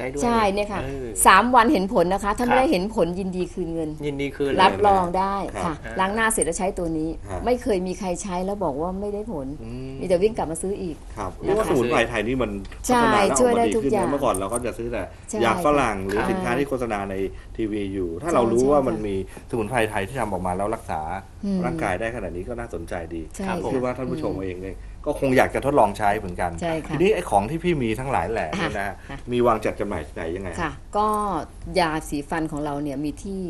ได้ด้วยใช่เนี่ยค่ะออ สามวันเห็นผลนะคะ ถ้าครับไม่ได้เห็นผลยินดีคืนเงิน ยินดีคืนเลย รับรองได้ครับค่ะฮะล้างหน้าเสร็จแล้วใช้ตัวนี้ ฮะ ไม่เคยมีใครใช้แล้วบอกว่าไม่ได้ผล อืม มีแต่วิ่งกลับมาซื้ออีก ครับนะคะเรียกว่าสมุนไพรไทยนี่มันใช่พัฒนาแล้วช่วยได้ออกมาทุกขึ้นอย่างนะเมื่อก่อนเราก็จะซื้อแต่ใช่ยาฝรั่งหรือค่ะสินค้าที่โฆษณาในทีวีอยู่ ถ้าใช่เรารู้ว่าใช่มันค่ะมีสมุนไพรไทยที่ทำออกมาแล้วรักษาอืมร่างกายได้ขนาดนี้ก็น่าสนใจดีใช่ครับผม คือว่าท่านผู้ชมเองเนี่ย ก็คงอยากจะทดลองใช้เหมือนกันใช่ค่ะทีนี้ไอ้ของที่พี่มีทั้งหลายแหล่เนี่ยนะฮะค่ะมีวางจัดจำหน่ายที่ไหนยังไงค่ะ ก็ยาสีฟันของเราเนี่ยมีที่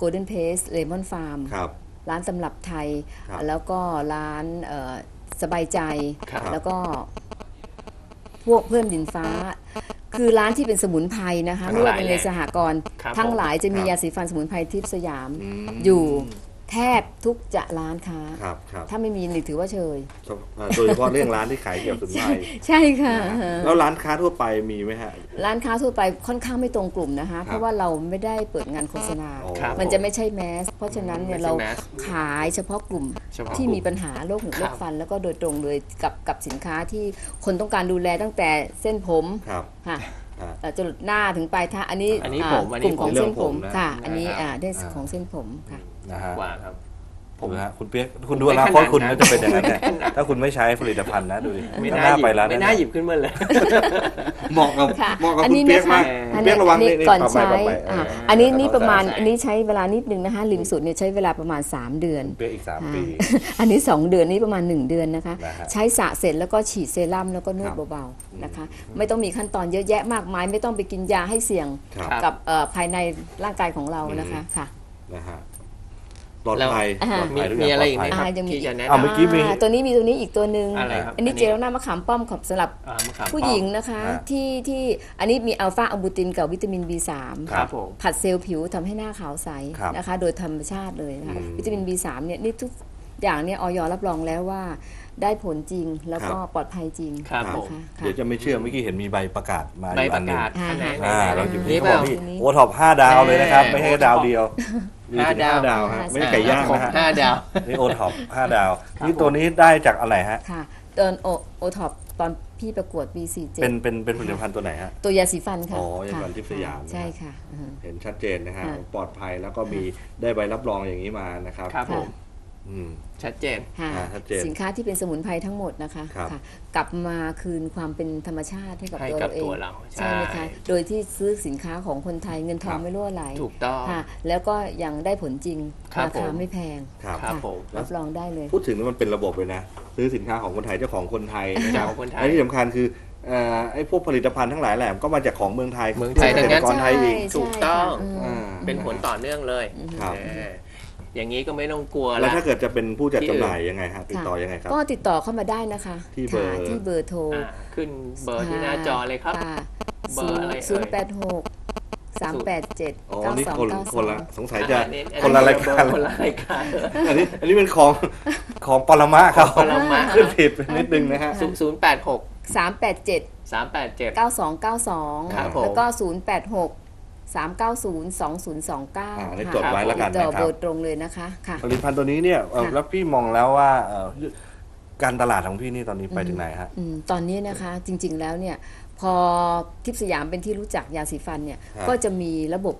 Golden Paste Lemon Farm ครับร้านตำรับไทยครับแล้วก็ร้านเอ่อสบายใจครับแล้วก็พวกเพื่อนดินฟ้า คือร้านที่เป็นสมุนไพรนะคะทั้งไม่ว่าหลายเป็นในแหละสหกรณ์ครับทั้งหลายจะมีครับยาสีฟันสมุนไพรทิพย์สยามอืมอยู่ แทบทุกจะร้านค้า ครับครับถ้าไม่มีนี่ถือว่าเชยอ่าโดยเฉพาะเรื่องร้านที่ขายเกี่ยวกับสมุนไพรใช่ค่ะนะฮะแล้วร้านค้าทั่วไปมีไหมฮะ ร้านค้าทั่วไปค่อนข้างไม่ตรงกลุ่มนะคะ เพราะว่าเราไม่ได้เปิดงานโฆษณาอ๋อครับมันจะไม่ใช่แมส เพราะฉะนั้นเนี่ยไม่ใช่เราแมสขายเฉพาะกลุ่มเฉพาะที่กลุ่มมีปัญหาโรคหูคโรรับคฟัน แล้วก็โดยตรงเลยกับกับสินค้าที่คนต้องการดูแลตั้งแต่เส้นผมครับค่ะอ่าเอ่อจรดหน้าถึงปลายเท้าอันนี้อันนี้าผมอันนี้กลุ่มของผมเส้นผมเรื่องผมนะค่ะอันนี้นะครับอ่าได้อ่าของเส้นผมค่ะ นะฮะกว่าครับ ผมนะฮะคุณเปียกคุณดูไม่อนาคตขนาดคุณนั้นก็จะเป็นอย่างนั้นเนี่ยถ้าคุณไม่ใช้ผลิตภัณฑ์นะดูดิไม่ข้างน่าหน้าหยิไปบแล้วไม่นะน่าหยิบขึ้นมาเลยเหมาะกับค่ะเหมาะกับอันคุณนี้เปียกนะคะมากอันเปียกระวังนี้นี่ก่อนปรับไปใช้ปรับไปอ่าเอออันนี้นี่ประมาณใส่อันนี้ใช้เวลานิดนึงนะคะริมสุดเนี่ยใช้เวลาประมาณ 3 เดือนเปียกอีกสามปีอันนี้ 2 เดือนนี่ประมาณ 1 เดือนนะคะนะฮะใช้สระเสร็จแล้วก็ฉีดเซรั่มแล้วก็นวดครับเบาๆนะคะ ไม่ต้องมีขั้นตอนเยอะแยะมากมาย ไม่ต้องไปกินยาให้เสี่ยงครับครับกับเอ่อภายในร่างกายของเรานะคะค่ะนะฮะ ปลอดภัยแล้วปลอดภัยทุกมีอย่างอะไรปลอีกไหมภัยครับอ่ายังมีที่จะแนะอ้าวเมื่อกี้นำมีอ่าตัวนี้มีตัวนี้อีกตัวหนึ่งอะไรครับอันนี้อันนี้เจลล้างหน้ามะขามป้อมของสำหรับอ่ามะขามผู้หญิงนะคะฮะที่ที่อันนี้มีอัลฟาอะบูตินกับวิตามิน B3 ครับผมผัดเซลล์ผิวทำให้หน้าขาวใสครับนะคะ โดยธรรมชาติเลยนะคะอืมวิตามิน B3 เนี่ยนี่ทุกอย่างเนี่ยออยรับรองแล้วว่า ได้ผลจริงแล้วก็ครับปลอดภัยจริงครับนะผมคะเดี๋ยวจะไม่เชื่อเมื่อกี้เห็นมีใบประกาศมาอใบยู่ปอัระนหนึ่งกาศอ่าอันไหนไหนอ่าไหนเราอยู่นี่ที่เปบอล่ากพี่ตัวนี้โอท็อปห้าดาวเลยนะครับแม่ไม่ใช่ดาวเดียวมีถึงห้าห้าดาดาว วฮะไม่ใช่ไก่ย่างนะฮะห้าดาว นี่โอท็อปห้าดาวนี่ตัวนี้ได้จากอะไรฮะ ค่ะตอนโอโอท็อปตอนพี่ประกวด B47 เป็นเป็นเป็นผลิตภัณฑ์ตัวไหนฮะ ตัวยาสีฟันค่ะอ๋อยาสีฟันค่ะทิพย์สยามใช่ค่ะอือฮึ เห็นชัดเจนนะฮะค่ะ ปลอดภัยแล้วก็มีได้ใบรับรองอย่างนี้มานะครับ ครับผม อืม ชัดเจน ค่ะอ่าชัดเจนสินค้าที่เป็นสมุนไพรทั้งหมดนะคะครับ ค่ะกลับมาคืนความเป็นธรรมชาติให้กับให้ตัวกับเราเองตัวเราใช่ไหมใช่ คะโดยที่ซื้อสินค้าของคนไทยเงินทอคงรับ ไม่รั่วไหลถูกต้อง ค่ะ แล้วก็ยังได้ผลจริงครับราผคามไม่แพงครับ ครับะผม รับรองได้เลย พูดถึงแล้วมันเป็นระบบเลยนะซื้อสินค้าของคนไทยเจ้าของคนไทยนะครับของคนไทยและที่สำคัญคือเอ่อไอ้พวกผลิตภัณฑ์ทั้งหลายแหละก็มาจากของเมืองไทยเมืองไทย เกษทั้งตนั้รนกรไทยอีกใช่ถูกต้องค่ะอ่า เป็นผลต่อเนื่องเลยครับ เออ อย่างนี้ก็ไม่ต้องกลัวแล้วละ ถ้าเกิดจะเป็นผู้จัดที่อื่นจำหน่ายยังไงฮะติดต่อยังไงครับ ก็ติดต่อเข้ามาได้นะคะที่เบอร์ ค่ะที่เบอร์โทรอ่าขึ้นเบอร์ที่หน้าจอเลยครับค่ะเบอร์อะไรเอ่ยศูนย์แปดหกสามแปดเจ็ดอ๋อเก้านี่สองคนเก้าสคนอละง สงสัยจะอัคนละรายการคนละรายการ อันนี้อันนี้เป็นของของปรมาเขาปรมา ขึ้นผิดไปนิดนึงนะฮะศูนย์ศูนย์แปดหกสามแปดเจ็ดสามแปดเจ็ด เก้าสองเก้าสองครับผม แล้วก็ศูนย์แปดหก สามเก้าศูนย์สองศูนย์สองเก้าอ่าอันนี้จดไว้แล้วกันติดต่อนะครับเบอร์ตรงเลยนะคะค่ะ ผลิตภัณฑ์ตัวนี้เนี่ยเอ่อค่ะ แล้วพี่มองแล้วว่าเอ่อการตลาดของพี่นี่ตอนนี้ไปถึงไหนฮะ อืมตอนนี้นะคะจริงๆแล้วเนี่ยพอทิพย์สยามเป็นที่รู้จักยาสีฟันเนี่ยครับก็จะมีระบบ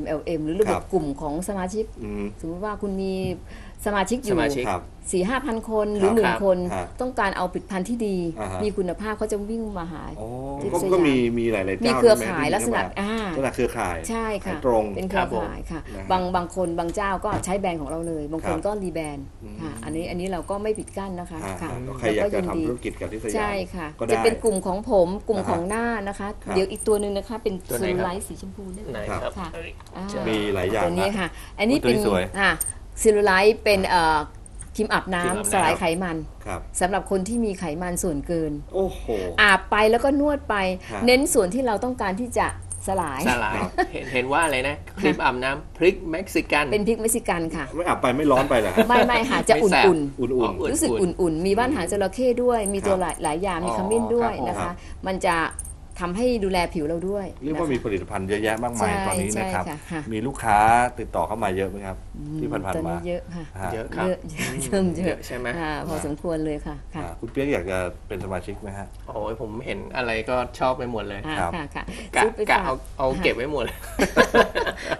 MLM หรือระบครับบกลุ่มของสมาชิก อืม สมมติว่าคุณมีสมาชิกอสยู่มาชิก ครับ สี่ห้าพันคนหรือครับหนึ่คงรับคนฮะต้องการเอาผลิตภัณฑ์ที่ดี อ่าฮะ มีคุณภาพเขาจะวิ่งมาหา โอ้ทิพย์ก็สยามก็มีมีหลายๆมีเจ้าเครือใช่ไหมข่ายที่ลักษณะเข้ามาอ่า ลักษณะเครือข่ายใช่ค่ะ ขายตรง เป็นเครือข่ายค่ะ นะฮะบางบางคนบางเจ้าก็ใช้แบรนด์ของเราเลย บางคนครับก็รีแบรนด์ค่ะ อันนี้อันนี้เราก็ไม่ปิดกั้นนะคะอ่าค่ะก็ใครอยากจะทำธุรกิจกับที่สยามใช่ค่ะ ก็ได้ จะเป็นกลุ่มของผมกลุ่มอ่าฮะของหน้านะคะ ครับ เดี๋ยวอีกตัวหนึ่งนะคะ เป็นตัวไหนซูครับ ไลท์สีชมพูเนี่ยไหนครับ ครับค่ะเอ้ยอ่ามีหลายอย่างตัวนี้นะ ค่ะ อันนี้ตัวนี้เป็นสวย อ่า ซิลูไลท์เป็นเอ่อครีมอาบครีมอาบน้ำน้ำ สลายไขมันครับสำหรับคนที่มีไขมันส่วนเกิน โอ้โห อาบไปแล้วก็นวดไปฮะเน้นส่วนที่เราต้องการที่จะสลาย สลายเห็นเห็นว่าอะไรนะคลิปอาบน้ำพริกเม็กซิกัน เป็นพริกเม็กซิกันค่ะ ไม่อาบไปไม่ร้อนไปเหรอฮะไม่ไม่ค่ะจะไม่อุ่แสบนอุ่นอ๋อๆรู้สึกอุ่นๆ มีบ้านหางจระเข้ด้วย มีตัวหลายหลายอย่าง มีอ๋อขมิ้นด้วยครับผมนะครัคะ บ มันจะ ทำให้ดูแลผิวเราด้วยเรียกว่านะคะมีผลิตภัณฑ์เยอะแยะมากมายใช่ตอนนี้นะครับใช่ค่ะค่ะมีลูกค้าติดต่อเข้ามาเยอะไหมครับ ที่ผ่านตอนๆมานี้เยอะค่ะฮะเยอะครับเยอะเยอะเริ่มเยเยอะอะใช่ไหมค่ะพอสมควรเลยค่ะค่ะอ่าคุณเปียกอยากจะเป็นสมาชิกไหมฮะโอ้ยผมเห็นอะไรก็ชอบไปหมดเลยอ่าครับค่ะค่ะกะซื้อไปกะฝากเอาเอาเก็บไว้หมดเลย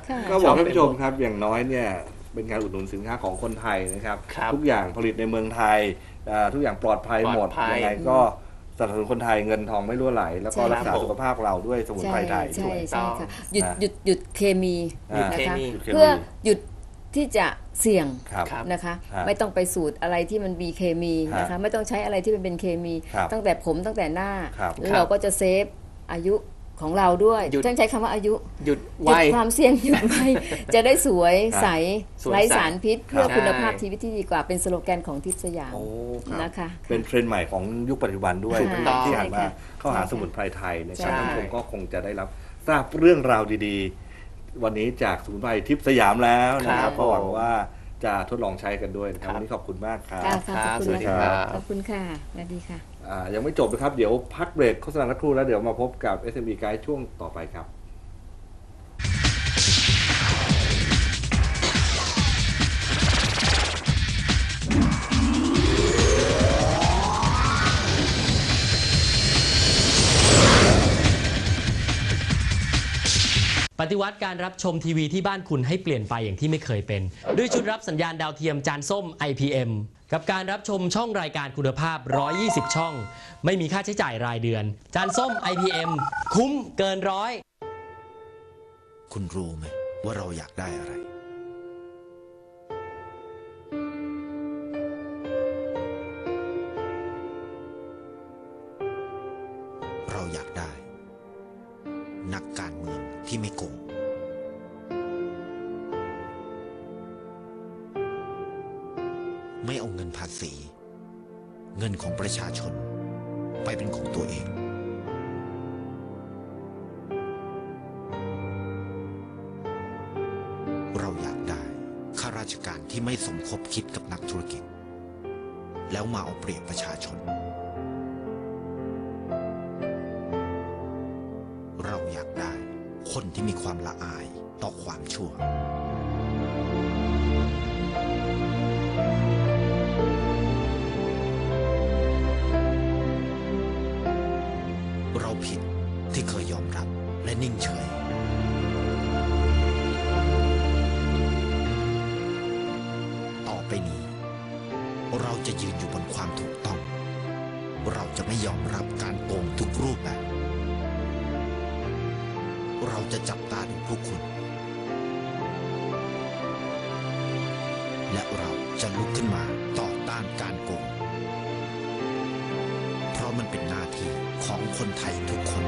ค่ะก็บอกท่านผู้ชมครับอย่างน้อยเนี่ยเป็นการอุดหนุนสินค้าของคนไทยนะครับครับทุกอย่างผลิตในเมืองไทยอ่าทุกอย่างปลอดภัยหมดปลอดภัยยังไงก็ สนับสนุนคนไทยเงินทองไม่รั่วไหล แล้วก็ใช่รักษาครับสุขภาพเราด้วยสมุนไพรไทยใช่ด้วยใช่ค่ะหยุดนะหยุดหยุดเคมีอ่านะคะเคมีหยุดเคมีเพื่อหยุดที่จะเสี่ยงครับครับนะคะฮะไม่ต้องไปสูตรอะไรที่มันมีเคมีนะคะฮะไม่ต้องใช้อะไรที่มันเป็นเคมีครับตั้งแต่ผมตั้งแต่หน้าครับแล้วเราก็จะเซฟอายุ ของเราด้วยหยุด ต้องใช้คำว่าอายุหยุดหยุไวดความเสี่ยงหยุดไว้จะได้สวยครับใสสวยใสไร้สารพิษ เพื่อใช่ คุณภาพชีวิตที่ดีกว่าเป็นสโลแกนของทิพย์สยามโอ้ครับ นะคะ เป็นเทรนด์ใหม่ของยุคปัจจุบันด้วยค่ะเป็นที่หันมาใช่ค่ะเข้าหาใช่ค่ะสมุนไพรไทยนะคใช่รับท่านผู้ชมก็คงจะได้รับทราบเรื่องราวดีๆ วันนี้จากสมุนไพรทิพย์สยามแล้วนะคครัรับบก็หวังผมว่าจะทดลองใช้กันด้วยนะครับครับ วันนี้ขอบคุณมากครับ ค่ะค่ะขอบคุณสวัสดีนะครัคะบ ขอบคุณค่ะสวัสดีค่ะอ่า ยังไม่จบนะครับ เดี๋ยวพักเบรกโฆษณาสักครู่แล้วเดี๋ยวมาพบกับ SME Guide ช่วงต่อไปครับปฏิวัติการรับชมทีวีที่บ้านคุณให้เปลี่ยนไปอย่างที่ไม่เคยเป็น ด้วยชุดรับสัญญาณดาวเทียมจานส้ม IPM กับการรับชมช่องรายการคุณภาพ 120 ช่อง ไม่มีค่าใช้จ่ายรายเดือน จานส้ม IPM คุ้มเกินร้อย คุณรู้ไหมว่าเราอยากได้อะไร เราอยากได้ นักการเมืองที่ไม่โกง งินของประชาชน ไปเป็นของตัวเอง เราอยากได้ข้าราชการที่ไม่สมคบคิดกับนักธุรกิจ แล้วมาเอาเปรียบประชาชน เราอยากได้คนที่มีความละอายต่อความชั่ว นิ่งเฉย ต่อไปนี้ เราจะยืนอยู่บนความถูกต้อง เราจะไม่ยอมรับการโกงทุกรูปแบบ เราจะจับตาดูพวกคุณ และเราจะลุกขึ้นมาต่อต้านการโกง เพราะมันเป็นหน้าที่ของคนไทยทุกคน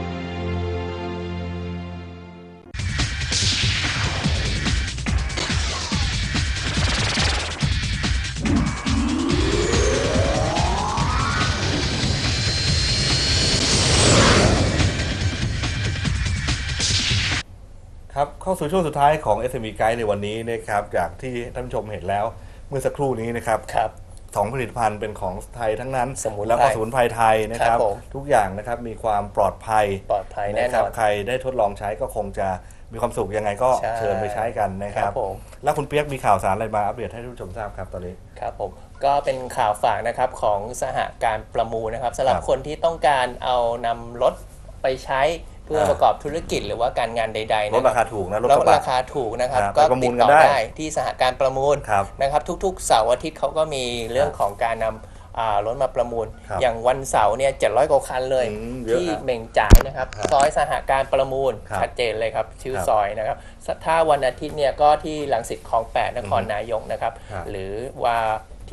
ครับเข้าสู่ช่วงสุดท้ายของ SME Guide ในวันนี้นะครับจากที่ท่านผู้ชมเห็นแล้วเมื่อสักครู่นี้นะครับครับสองผลิตภัณฑ์เป็นของไทยทั้งนั้นสมุนไพรแล้วก็สมุนไพรไทยนะครับ ครับผมทุกอย่างนะครับมีความปลอดภัยปลอดภัยแน่นอนะครับใครได้ทดลองใช้ก็คงจะ มีความสุขยังไงก็ใช่เชิญไปใช้กันนะคครัรับบ ผม แล้วคุณเปียกมีข่าวสารอะไรมาอัปเดตให้ท่านผู้ชมทราบครับตอนนี้ ครับผมก็เป็นข่าวฝากนะครับของสหการประมูลนะครับสำหรับครับคนที่ต้องการเอานำรถไปใช้เพื่ออ่า ประกอบธุรกิจหรือว่าการงานใดๆลดนะราคาถูกนะรถแล้กวระบะ ราคาถูกนะครับ ครับก็ไปประมูติลดกันต่อได้ ได้ที่สหการประมูลครับนะครับ ทุกๆเสาร์อาทิตย์เขาก็มีเรื่องของการนำอ่า รถมาประมูล ครับอย่างวันเสาร์เนี่ย700กว่าคันเลย อืมเยอะที่ฮะเหม่งจ่ายนะครับ ครับซอยสหการประมูลครับชัดเจนเลยครับ ชื่อครับซอยนะครับถ้าวันอาทิตย์เนี่ยก็ที่ลังสิตคลองแปดนครนายกนะครับ ครับ หรือว่า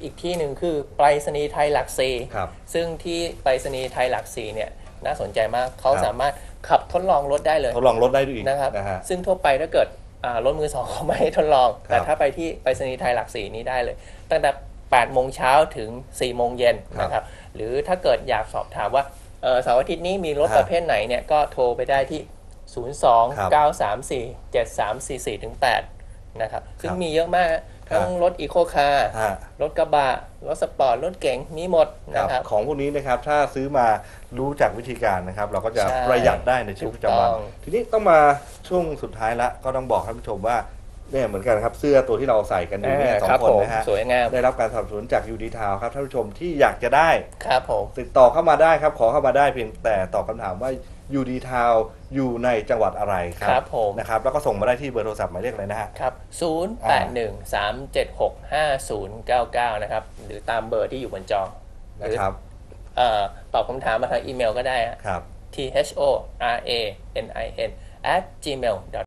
อีกที่หนึ่งคือไปรษณีย์ไทยหลักสี่ ครับ ซึ่งที่ไปรษณีย์ไทยหลักสี่เนี่ยน่าสนใจมากเขาครับ สามารถขับทดลองรถได้เลยทดลองรถได้ด้วยอีกนะครับ นะฮะ ซึ่งทั่วไปถ้าเกิดอ่ารถมือสองเขาไม่ให้ทดลองครับแต่ถ้าไปที่ไปรษณีย์ไทยหลักสี่นี้ได้เลยตั้งแต่ 8โมงเช้าถึง4โมงเย็นครับนะครับ หรือถ้าเกิดอยากสอบถามว่าเอ่อเสาร์อาทิตย์นี้มีรถครับประเภทไหนเนี่ยก็โทรไปได้ที่ 0 2 9 3 4 7 3 4 4ถึง8นะครับ ซึ่งมีเยอะมากทั้งรถอีโคคาร์ฮะรถกระบะ รถสปอร์ต รถเก๋งมีหมดครันะบครับ ของพวกนี้นะครับ ถ้าซื้อมารู้จักวิธีการนะครับ เราก็จะใช่ประหยัดได้ในชีวิตประจำวันถูกต้องทีนี้ต้องมาช่วงสุดท้ายละ ก็ต้องบอกท่านผู้ชมว่า เนี่ยเหมือนกันครับเสื้อตัวที่เราใส่กันอยู่เนี่ยสองครับคนผมนะฮะสวยงามได้รับการสนับสนุนจากยูดีทาวครับท่านผู้ชมที่อยากจะได้ครับผมติดต่อเข้ามาได้ครับขอเข้ามาได้เพียงแต่ตอบคำถามว่ายูดีทาวอยู่ในจังหวัดอะไรครัครับผมนะครับแล้วก็ส่งมาได้ที่เบอร์โทรศัพท์หมายเลขอะไรนะฮะครับ 0 8 1 3 7 6 5 0 9 9 นะครับ หรือตามเบอร์ที่อยู่บนจอหนะรือครับเอ่อตอบคำถามมาทางอีเมลก็ได้ฮะครับ t h o r a n i n at gmail